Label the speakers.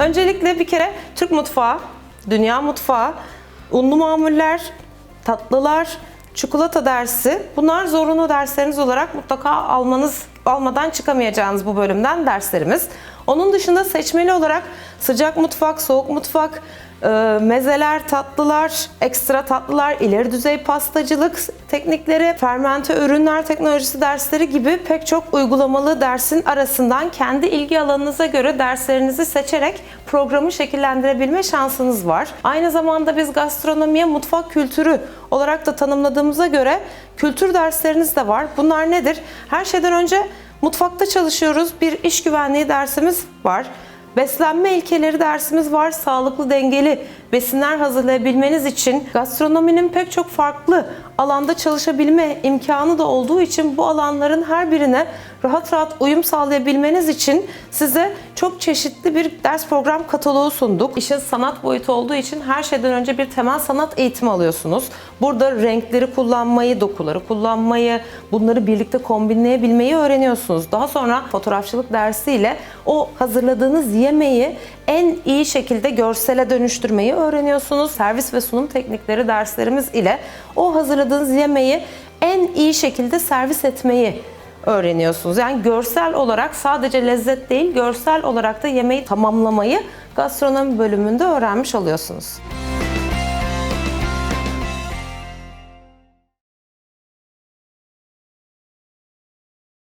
Speaker 1: Öncelikle bir kere Türk mutfağı, dünya mutfağı, unlu mamuller, tatlılar, çikolata dersi. Bunlar zorunlu dersleriniz olarak mutlaka almanız almadan çıkamayacağınız bu bölümden derslerimiz. Onun dışında seçmeli olarak sıcak mutfak, soğuk mutfak, e, mezeler, tatlılar, ekstra tatlılar, ileri düzey pastacılık teknikleri, fermente ürünler teknolojisi dersleri gibi pek çok uygulamalı dersin arasından kendi ilgi alanınıza göre derslerinizi seçerek programı şekillendirebilme şansınız var. Aynı zamanda biz gastronomiye mutfak kültürü olarak da tanımladığımıza göre kültür dersleriniz de var. Bunlar nedir? Her şeyden önce mutfakta çalışıyoruz. Bir iş güvenliği dersimiz var. Beslenme ilkeleri dersimiz var. Sağlıklı, dengeli besinler hazırlayabilmeniz için gastronominin pek çok farklı alanda çalışabilme imkanı da olduğu için bu alanların her birine rahat rahat uyum sağlayabilmeniz için size çok çeşitli bir ders program kataloğu sunduk. İşin sanat boyutu olduğu için her şeyden önce bir temel sanat eğitimi alıyorsunuz. Burada renkleri kullanmayı, dokuları kullanmayı, bunları birlikte kombinleyebilmeyi öğreniyorsunuz. Daha sonra fotoğrafçılık dersiyle o hazırladığınız yemeği en iyi şekilde görsele dönüştürmeyi öğreniyorsunuz. Servis ve sunum teknikleri derslerimiz ile o hazırladığınız yemeği en iyi şekilde servis etmeyi öğreniyorsunuz. Yani görsel olarak sadece lezzet değil, görsel olarak da yemeği tamamlamayı gastronomi bölümünde öğrenmiş oluyorsunuz.